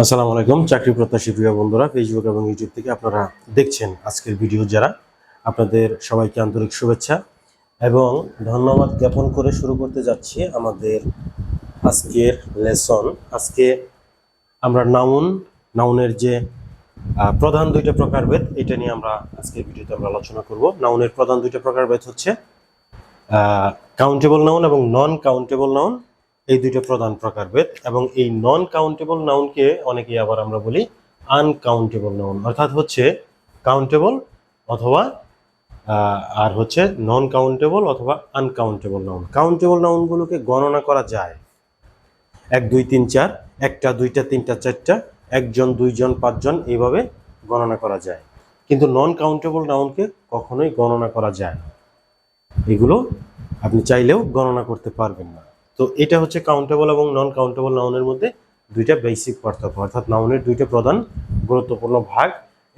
আসসালামু আলাইকুম, চাকরি প্রত্যাশী প্রিয় বন্ধুরা ফেসবুক এবং ইউটিউব থেকে আপনারা দেখছেন আজকের ভিডিও যারা। আপনাদের সবাইকে আন্তরিক শুভেচ্ছা এবং ধন্যবাদ জ্ঞাপন করে শুরু করতে যাচ্ছি আমাদের আজকের লেসন আজকে আমরা নাউন নাউনের যে প্রধান দুইটা প্রকারভেদ এটা নিয়ে আমরা আজকের ভিডিওতে আমরা আলোচনা করব। নাউনের প্রধান দুইটা প্রকারভেদ হচ্ছে কাউন্টেবল নাউন এবং নন কাউন্টেবল নাউন এই দুইটা প্রধান প্রকারভেদ এবং এই নন কাউন্টেবল নাউনকে অনেকেই আবার আমরা বলি আনকাউন্টেবল নাউন অর্থাৎ হচ্ছে কাউন্টেবল অথবা আর হচ্ছে নন কাউন্টেবল অথবা আনকাউন্টেবল নাউন কাউন্টেবল নাউনগুলোকে গণনা করা যায়। এক, দুই, তিন, চার, একটা, দুইটা, তিনটা, চারটা, একজন, দুইজন, পাঁচজন এইভাবে গণনা করা যায়। কিন্তু নন কাউন্টেবল নাউনকে কখনোই গণনা করা যায় না। এগুলো আপনি চাইলেও গণনা করতে পারবেন না। তো এটা হচ্ছে কাউন্টেবল এবং নন কাউন্টেবল নাউনের মধ্যে দুইটা বেসিক পার্থক্য, অর্থাৎ নাউনের দুইটা প্রধান গুরুত্বপূর্ণ ভাগ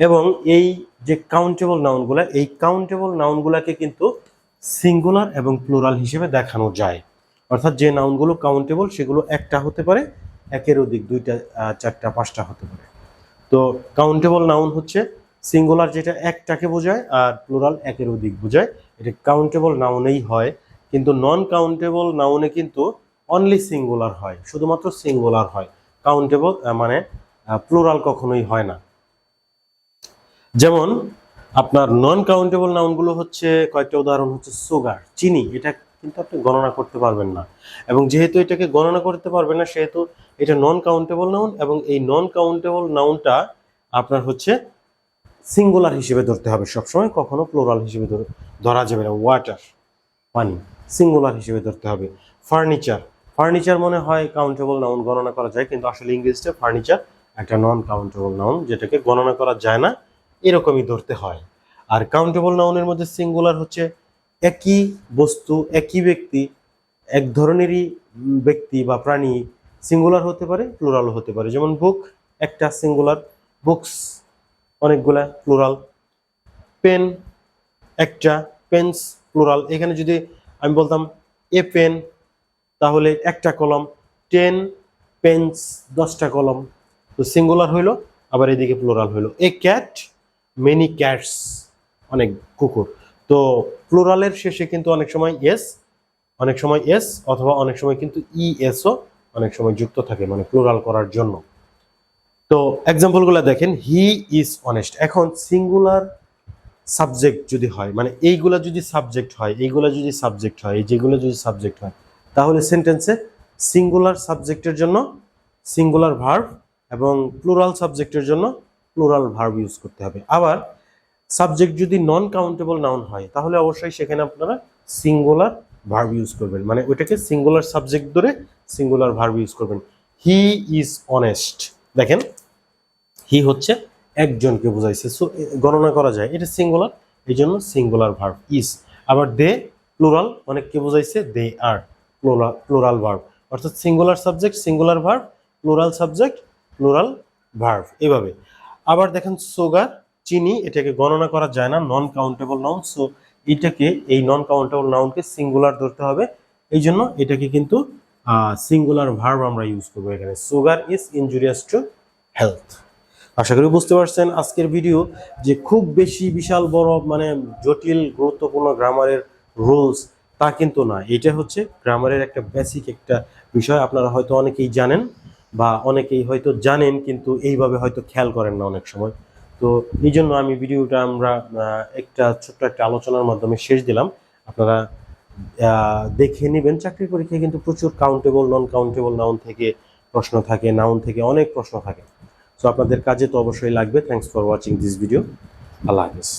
এবং এই যে কাউন্টেবল নাউনগুলা এই কাউন্টেবল নাউনগুলাকে কিন্তু সিঙ্গুলার এবং প্লুরাল হিসেবে দেখানো যায়। অর্থাৎ যে নাউনগুলো কাউন্টেবল সেগুলো একটা হতে পারে, একের অধিক দুইটা চারটা, পাঁচটা হতে পারে। তো কাউন্টেবল নাউন হচ্ছে সিঙ্গুলার যেটা একটাকে বোঝায় আর প্লুরাল একের অধিক বোঝায়। এটা কাউন্টেবল নাউনেই হয়। কিন্তু নন কাউন্টেবল নাউনে কিন্তু অনলি সিঙ্গুলার হয়, শুধুমাত্র সিঙ্গুলার হয়। কাউন্টেবল মানে প্লুরাল কখনোই হয় না। যেমন, আপনার নন কাউন্টেবল নাউনগুলো হচ্ছে কয়েকটা উদাহরণ হচ্ছে সুগার চিনি, এটা কিন্তু আপনি গণনা করতে পারবেন না। এবং যেহেতু এটাকে গণনা করতে পারবেন না, সেহেতু এটা নন কাউন্টেবল নাউন এবং এই নন কাউন্টেবল নাউনটা আপনার হচ্ছে সিঙ্গুলার হিসেবে ধরতে হবে। সবসময় কখনো প্লোরাল হিসেবে ধরে- যাবে না। ওয়াটার পানি। সিঙ্গুলার হিসেবে ধরতে হবে। ফার্নিচার ফার্নিচার মনে হয় কাউন্টেবল নাউন গণনা করা যায়, কিন্তু আসলে ইংরেজিতে ফার্নিচার একটা নন কাউন্টেবল নাউন যেটাকে গণনা করা যায় না, এরকমই ধরতে হয়। আর কাউন্টেবল নাউনের মধ্যে সিঙ্গুলার হচ্ছে একই বস্তু, একই ব্যক্তি, এক ধরনেরই ব্যক্তি বা প্রাণী সিঙ্গুলার হতে পারে প্লুরাল হতে পারে। যেমন বুক একটা সিঙ্গুলার বুকস অনেকগুলা প্লুরাল পেন একটা পেন্স প্লুরাল এখানে যদি বলতাম, এ পেন, তাহলে একটা কলম, টেন পেন্স, দশটা কলম। তো সিঙ্গুলার হইল, আবার এদিকে প্লোরাল হইল। এ ক্যাট, মেনি ক্যাটস, অনেক কুকুর। তো প্লোরালের শেষে কিন্তু অনেক সময় এস, অনেক সময় এস, অথবা অনেক সময় কিন্তু ই এসও অনেক সময় যুক্ত থাকে মানে প্লুরাল করার জন্য। তো এক্সাম্পলগুলো দেখেন, হি ইজ অনেস্ট। এখন সিঙ্গুলার সাবজেক্ট যদি হয় মানে এইগুলা যদি সাবজেক্ট হয়, এইগুলা যদি সাবজেক্ট হয়, এই যেগুলো যদি সাবজেক্ট হয়, তাহলে সেন্টেন্সে সিঙ্গুলার সাবজেক্টের জন্য সিঙ্গুলার ভার্ব এবং প্লুরাল সাবজেক্টের জন্য প্লুরাল ভার্ব ইউজ করতে হবে। আবার সাবজেক্ট যদি নন কাউন্টেবল নাউন হয়, তাহলে অবশ্যই সেখানে আপনারা সিঙ্গুলার ভার্ব ইউজ করবেন। মানে ওইটাকে সিঙ্গুলার সাবজেক্ট ধরে সিঙ্গুলার ভার্ব ইউজ করবেন। হি ইজ অনেস্ট দেখেন হি হচ্ছে একজনকে বোঝাইছে। সো গণনা করা যায়। এটা সিঙ্গুলার এই জন্য সিঙ্গুলার ভার্ব ইজ আবার দে প্লুরাল অনেককে বোঝাইছে? দে আর প্লুরাল ভার্ব অর্থাৎ singular subject singular verb plural subject plural verb এভাবে। আবার দেখেন সুগার চিনি, এটাকে গণনা করা যায় না। নন কাউন্টেবল নাউন সো এটাকে, এই নন কাউন্টেবল নাউনকে সিঙ্গুলার ধরতে হবে। এই জন্য এটাকে কিন্তু সিঙ্গুলার ভার্ব আমরা ইউজ করব এখানে। Sugar is injurious to health আশা করি বুঝতে পারছেন আজকের ভিডিও যে খুব বেশি বিশাল বড় মানে জটিল, গুরুত্বপূর্ণ গ্রামারের রুলস তা কিন্তু না। এটা হচ্ছে গ্রামারের একটা বেসিক একটা বিষয়। আপনারা হয়তো অনেকেই জানেন বা অনেকেই হয়তো জানেন, কিন্তু এইভাবে হয়তো খেয়াল করেন না অনেক সময়। তো এই জন্য আমি ভিডিওটা আমরা একটা ছোট্ট একটা আলোচনার মাধ্যমে শেষ দিলাম। আপনারা দেখে নেবেন। চাকরি পরীক্ষায় কিন্তু প্রচুর কাউন্টেবল নন কাউন্টেবল নাউন থেকে প্রশ্ন থাকে নাউন থেকে অনেক প্রশ্ন থাকে। সো আপনাদের কাজে তো অবশ্যই লাগবে। Thanks for watching this video Allah Hafiz.